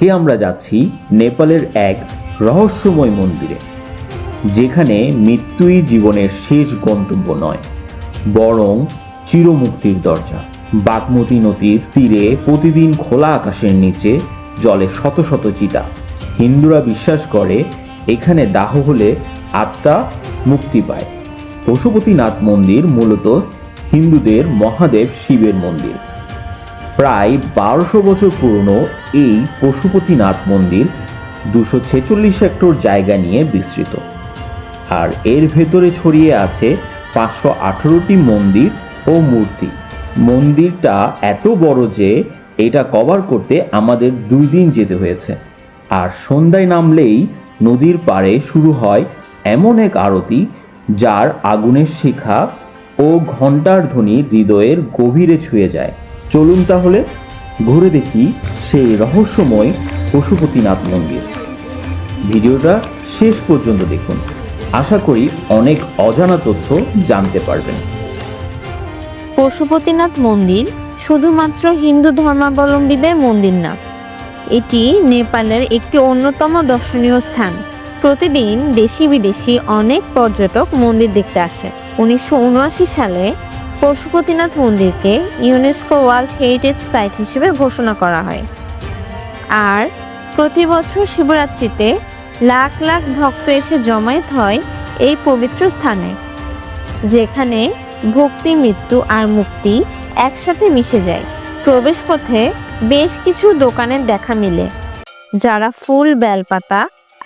আজকে আমরা যাচ্ছি নেপালের এক রহস্যময় মন্দিরে, যেখানে মৃত্যুই জীবনের শেষ গন্তব্য নয়, বরং চিরমুক্তির দরজা। বাগমতী নদীর তীরে প্রতিদিন খোলা আকাশের নিচে জলে শত শত চিতা। হিন্দুরা বিশ্বাস করে, এখানে দাহ হলে আত্মা মুক্তি পায়। পশুপতিনাথ মন্দির মূলত হিন্দুদের মহাদেব শিবের মন্দির। প্রায় বারোশো বছর পুরনো এই পশুপতিনাথ মন্দির দুশো ছেচল্লিশ হেক্টর জায়গা নিয়ে বিস্তৃত। আর এর ভেতরে ছড়িয়ে আছে পাঁচশো আঠেরোটি মন্দির ও মূর্তি। মন্দিরটা এত বড় যে এটা কভার করতে আমাদের দুই দিন যেতে হয়েছে। আর সন্ধ্যায় নামলেই নদীর পাড়ে শুরু হয় এমন এক আরতি যার আগুনের শিখা ও ঘণ্টার ধ্বনি হৃদয়ের গভীরে ছুঁয়ে যায়। চলুন তাহলে ঘুরে দেখি সেই রহস্যময় পশুপতিনাথ মন্দির। ভিডিওটা শেষ পর্যন্ত দেখুন। আশা করি অনেক অজানা তথ্য জানতে পারবেন। পশুপতিনাথ মন্দির শুধুমাত্র হিন্দু ধর্মাবলম্বীদের মন্দির না, এটি নেপালের একটি অন্যতম দর্শনীয় স্থান। প্রতিদিন দেশি বিদেশি অনেক পর্যটক মন্দির দেখতে আসে। উনিশশো উনআশি সালে পশুপতিনাথ মন্দিরকে ইউনেস্কো ওয়ার্ল্ড হেরিটেজ সাইট হিসেবে ঘোষণা করা হয়। আর প্রতি বছর শিবরাত্রিতে লাখ লাখ ভক্ত এসে জমায়েত হয় এই পবিত্র স্থানে, যেখানে ভক্তি, মৃত্যু আর মুক্তি একসাথে মিশে যায়। প্রবেশপথে বেশ কিছু দোকানের দেখা মিলে, যারা ফুল, বেলপাতা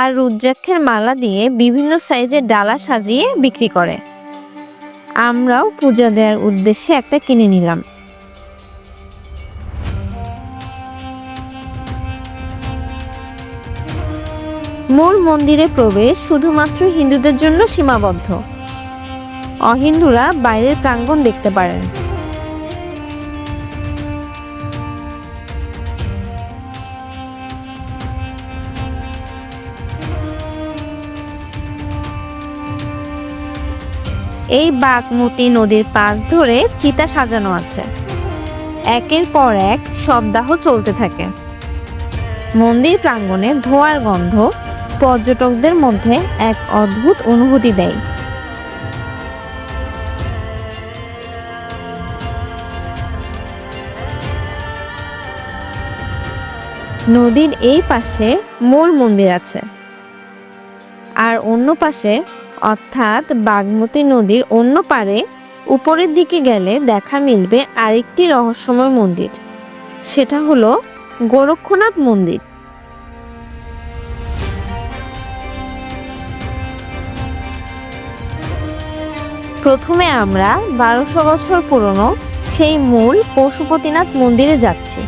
আর রুদ্রাক্ষের মালা দিয়ে বিভিন্ন সাইজের ডালা সাজিয়ে বিক্রি করে। আমরাও পূজা দেওয়ার উদ্দেশ্যে একটা কিনে নিলাম। মূল মন্দিরে প্রবেশ শুধুমাত্র হিন্দুদের জন্য সীমাবদ্ধ। অহিন্দুরা বাইরের প্রাঙ্গণ দেখতে পারেন। এই বাগমতী নদীর পাশ ধরে চিতা সাজানো আছে। একের পর এক শবদাহ চলতে থাকে। মন্দির প্রাঙ্গণে ধোয়ার গন্ধ পর্যটকদের মধ্যে এক অদ্ভুত অনুভূতি দেয়। নদীর এই পাশে মূল মন্দির আছে। আর অন্য পাশে অর্থাৎ বাগমতী নদীর অন্য পারে উপরের দিকে গেলে দেখা মিলবে আরেকটি রহস্যময় মন্দির। সেটা হলো গোরক্ষনাথ মন্দির। প্রথমে আমরা বারোশো বছর পুরনো সেই মূল পশুপতিনাথ মন্দিরে যাচ্ছি।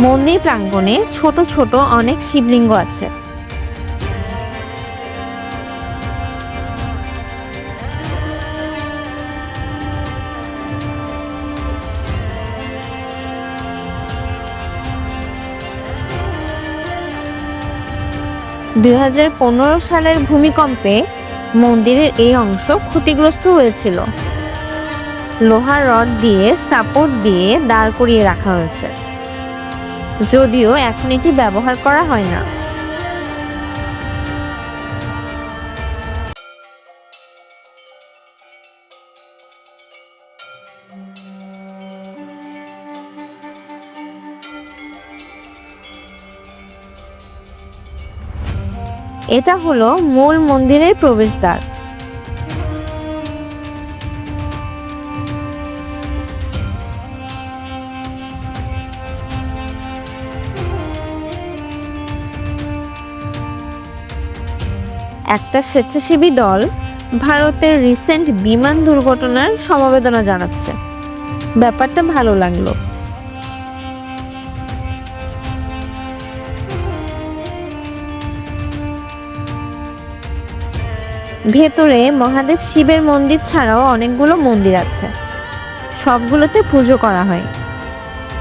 মন্দির প্রাঙ্গণে ছোট ছোট অনেক শিবলিঙ্গ আছে। দুই হাজার পনেরো সালের ভূমিকম্পে মন্দিরের এই অংশ ক্ষতিগ্রস্ত হয়েছিল। লোহার রড দিয়ে, সাপোর্ট দিয়ে দাঁড় করিয়ে রাখা হয়েছে। যদিও এখন এটি ব্যবহার করা হয় না। এটা হলো মূল মন্দিরের প্রবেশদ্বার। একটা স্বেচ্ছাসেবী দল ভারতের রিসেন্ট বিমান দুর্ঘটনার সমবেদনা জানাচ্ছে। ব্যাপারটা ভালো লাগল। ভেতরে মহাদেব শিবের মন্দির ছাড়াও অনেকগুলো মন্দির আছে। সবগুলোতে পুজো করা হয়।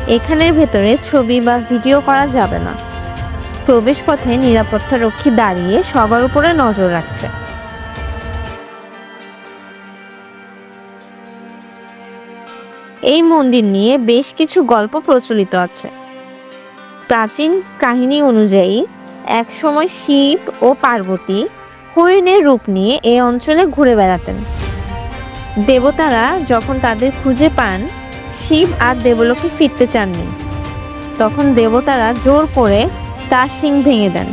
এখানের ভেতরে ছবি বা ভিডিও করা যাবে না। প্রবেশপথে নিরাপত্তা রক্ষী দাঁড়িয়ে সবার উপরে নজর রাখছে। এই মন্দির নিয়ে বেশ কিছু গল্প প্রচলিত আছে। প্রাচীন কাহিনী অনুযায়ী, একসময় শিব ও পার্বতী হরিণের রূপ নিয়ে এই অঞ্চলে ঘুরে বেড়াতেন। দেবতারা যখন তাদের খুঁজে পান, শিব আর দেবলোকে ফিরতে চাননি। তখন দেবতারা জোর করে তার শিং ভেঙে দেন।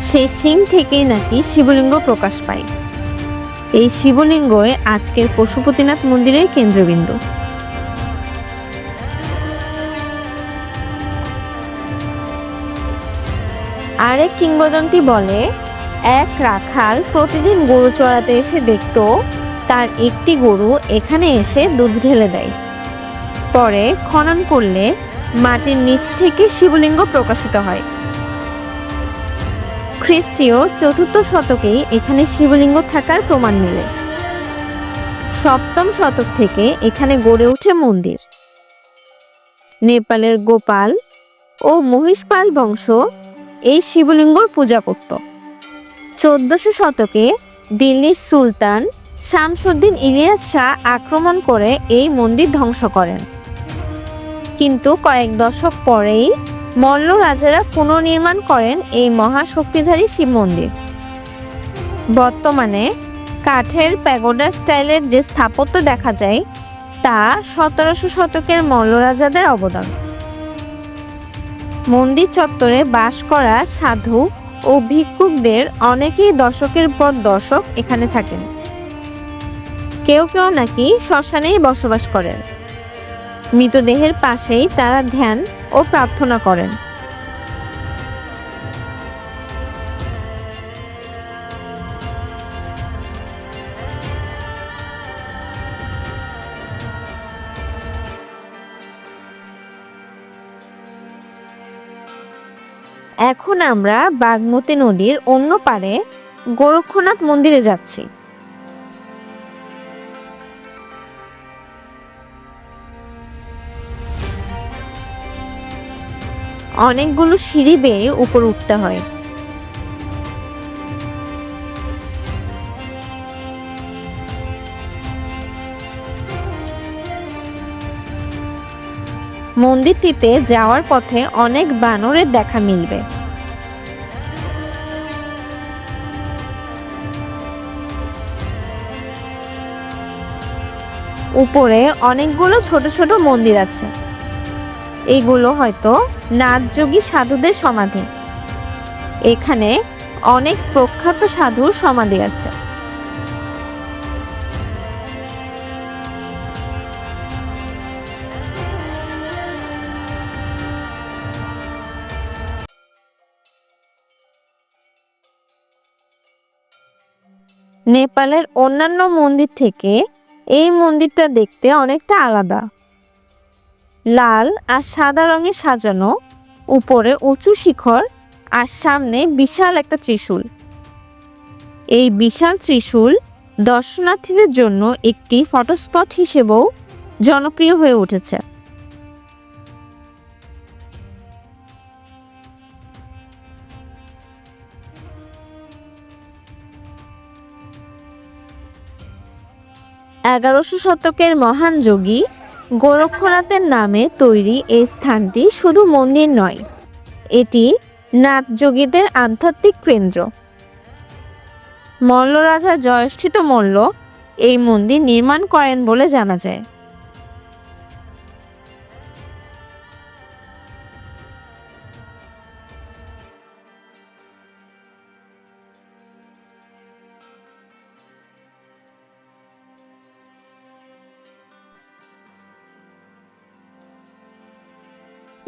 সেই শিং থেকেই নাকি শিবলিঙ্গ প্রকাশ পায়। এই শিবলিঙ্গই আজকের পশুপতিনাথ মন্দিরের কেন্দ্রবিন্দু। আরেক কিংবদন্তি বলে এক রাখাল প্রতিদিন গরু চড়াতে এসে দেখতো, তার একটি গরু এখানে এসে দুধ ঢেলে দেয়। পরে খনন করলে মাটির নিচ থেকে শিবলিঙ্গ প্রকাশিত হয়। খ্রিস্টীয় চতুর্থ শতকেই এখানে শিবলিঙ্গ থাকার প্রমাণ মেলে। সপ্তম শতক থেকে এখানে গড়ে ওঠে মন্দির। নেপালের গোপাল ও মহিষপাল বংশ এই শিবলিঙ্গর পূজা করত। চোদ্দশো শতকে দিল্লির সুলতান শামসুদ্দিন ইলিয়াস শাহ আক্রমণ করে এই মন্দির ধ্বংস করেন। কিন্তু কয়েক দশক পরেই মল্ল রাজারা পুনর্নির্মাণ করেন এই মহাশক্তিধারী শিব মন্দির। বর্তমানে কাঠের প্যাগোডা স্টাইলের যে স্থাপত্য দেখা যায়, তা সতেরোশো শতকের মল্ল রাজাদের অবদান। মন্দির চত্বরে বাস করা সাধু ও ভিক্ষুকদের অনেকেই দশকের পর দশক এখানে থাকেন। কেউ কেউ নাকি শ্মশানেই বসবাস করেন। মৃতদেহের পাশেই তারা ধ্যান ও প্রার্থনা করেন। এখন আমরা বাগমতী নদীর অন্য পারে গোরক্ষনাথ মন্দিরে যাচ্ছি। অনেকগুলো সিঁড়ি বেয়ে উপর উঠতে হয়। মন্দিরটিতে যাওয়ার পথে অনেক বানরের দেখা মিলবে। উপরে অনেকগুলো ছোট ছোট মন্দির আছে। এইগুলো হয়তো নাথযোগী সাধুদের সমাধি। এখানে অনেক প্রখ্যাত সাধুর সমাধি আছে। নেপালের অন্যান্য মন্দির থেকে এই মন্দিরটা দেখতে অনেকটা আলাদা। লাল আর সাদা রঙে সাজানো, উপরে উঁচু শিখর আর সামনে বিশাল একটা ত্রিশূল। এই বিশাল ত্রিশূল দর্শনার্থীদের জন্য একটি ফটোস্পট হিসেবেও জনপ্রিয় হয়ে উঠেছে। এগারোশো শতকের মহান যোগী গোরক্ষনাথের নামে তৈরি এই স্থানটি শুধু মন্দির নয়, এটি নাথযোগীদের আধ্যাত্মিক কেন্দ্র। মল্লরাজা জয়ষ্ঠিত মল্ল এই মন্দির নির্মাণ করেন বলে জানা যায়।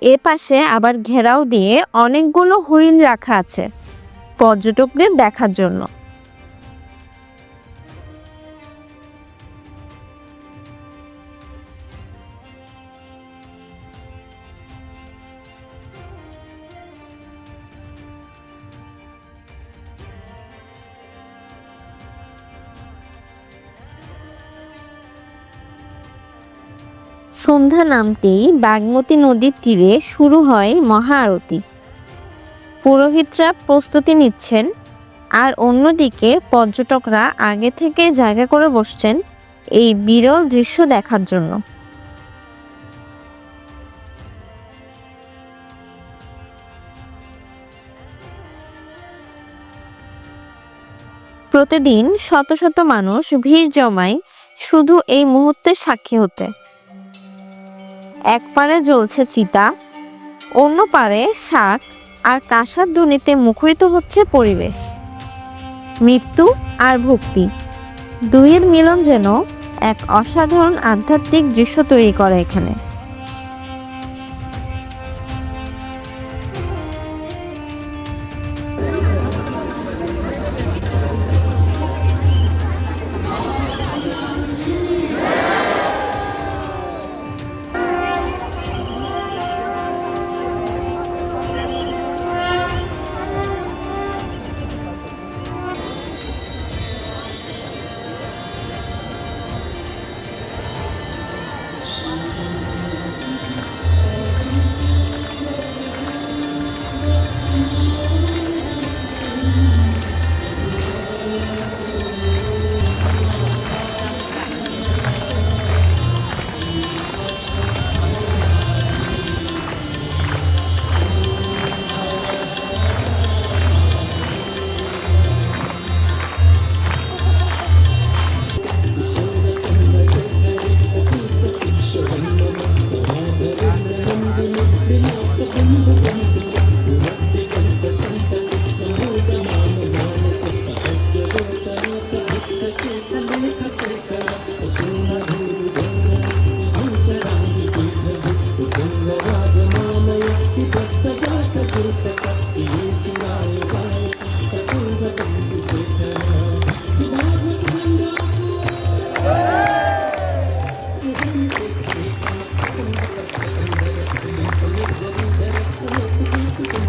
এ পাশে আবার ঘেরাও দিয়ে অনেকগুলো হরিণ রাখা আছে পর্যটকদের দেখার জন্য। সন্ধ্যা নামতেই বাগমতী নদীর তীরে শুরু হয় মহা আরতি। পুরোহিতরা প্রস্তুতি নিচ্ছেন, আর অন্যদিকে পর্যটকরা আগে থেকে জায়গা করে বসছেন এই বিরল দৃশ্য দেখার জন্য। প্রতিদিন শত শত মানুষ ভিড় জমায় শুধু এই মুহূর্তে সাক্ষী হতে। এক পারে জ্বলছে চিতা, অন্য পারে শাক আর কাঁসার ধ্বনিতে মুখরিত হচ্ছে পরিবেশ। মৃত্যু আর ভক্তি, দুইয়ের মিলন যেন এক অসাধারণ আধ্যাত্মিক দৃশ্য তৈরি করে এখানে।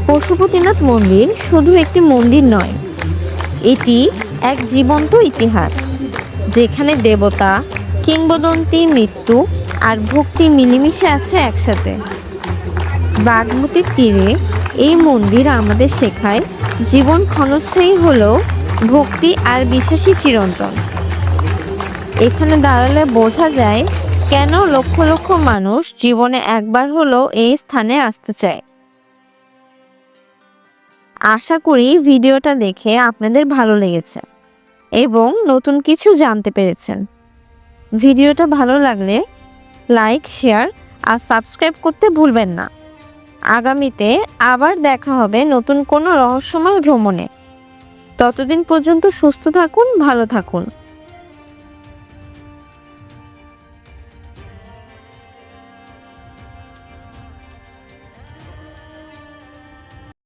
পশুপতিনাথ মন্দির শুধু একটি মন্দির নয়, এটি এক জীবন্ত ইতিহাস, যেখানে দেবতা, কিংবদন্তি, মৃত্যু আর ভক্তি মিলেমিশে আছে একসাথে। বাগমতির তীরে এই মন্দির আমাদের শেখায় জীবন ক্ষণস্থায়ী হলেও ভক্তি আর বিশ্বাসী চিরন্তন। এখানে দাঁড়ালে বোঝা যায় কেন লক্ষ লক্ষ মানুষ জীবনে একবার হলেও এই স্থানে আসতে চায়। আশা করি ভিডিওটা দেখে আপনাদের ভালো লেগেছে এবং নতুন কিছু জানতে পেরেছেন। ভিডিওটা ভালো লাগলে লাইক, শেয়ার আর সাবস্ক্রাইব করতে ভুলবেন না। আগামীতে আবার দেখা হবে নতুন কোনো রহস্যময় ভ্রমণে। ততদিন পর্যন্ত সুস্থ থাকুন ভালো থাকুন।